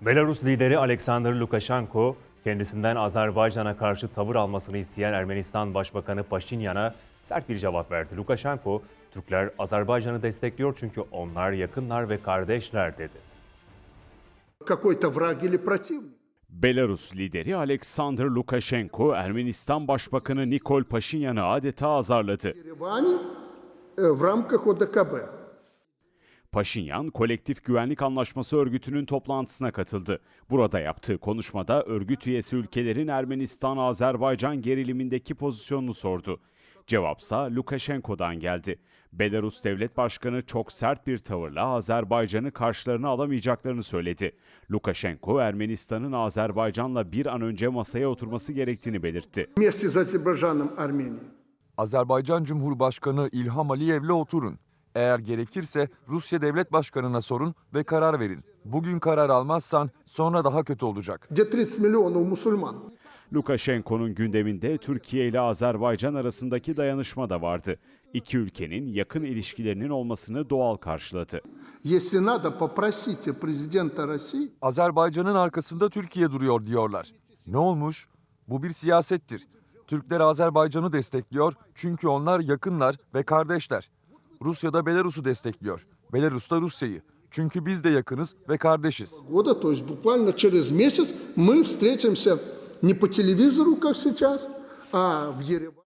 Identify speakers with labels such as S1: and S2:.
S1: Belarus lideri Alexander Lukashenko, kendisinden Azerbaycan'a karşı tavır almasını isteyen Ermenistan Başbakanı Paşinyan'a sert bir cevap verdi. Lukashenko, Türkler Azerbaycan'ı destekliyor çünkü onlar yakınlar ve kardeşler dedi.
S2: какой-то враг или противник.
S3: Belarus lideri Alexander Lukashenko, Ermenistan Başbakanı Nikol Paşinyan'ı adeta azarladı.
S2: В Ереване э, в рамках ОДКБ.
S3: Paşinyan, Kolektif Güvenlik Anlaşması örgütünün toplantısına katıldı. Burada yaptığı konuşmada örgüt üyesi ülkelerin Ermenistan-Azerbaycan gerilimindeki pozisyonunu sordu. Cevapsa Lukashenko'dan geldi. Belarus Devlet Başkanı çok sert bir tavırla Azerbaycan'ı karşılarına alamayacaklarını söyledi. Lukashenko, Ermenistan'ın Azerbaycan'la bir an önce masaya oturması gerektiğini belirtti.
S4: Azerbaycan Cumhurbaşkanı İlham Aliyev'le oturun. Eğer gerekirse Rusya Devlet Başkanı'na sorun ve karar verin. Bugün karar almazsan sonra daha kötü olacak.
S3: Lukashenko'nun gündeminde Türkiye ile Azerbaycan arasındaki dayanışma da vardı. İki ülkenin yakın ilişkilerinin olmasını doğal karşıladı.
S4: Azerbaycan'ın arkasında Türkiye duruyor diyorlar. Ne olmuş? Bu bir siyasettir. Türkler Azerbaycan'ı destekliyor çünkü onlar yakınlar ve kardeşler. Rusya da Belarus'u destekliyor. Belarus da Rusya'yı. Çünkü biz de yakınız ve kardeşiz.
S2: года, то есть буквально через месяц мы встретимся не по телевизору, как сейчас, а в Ереване.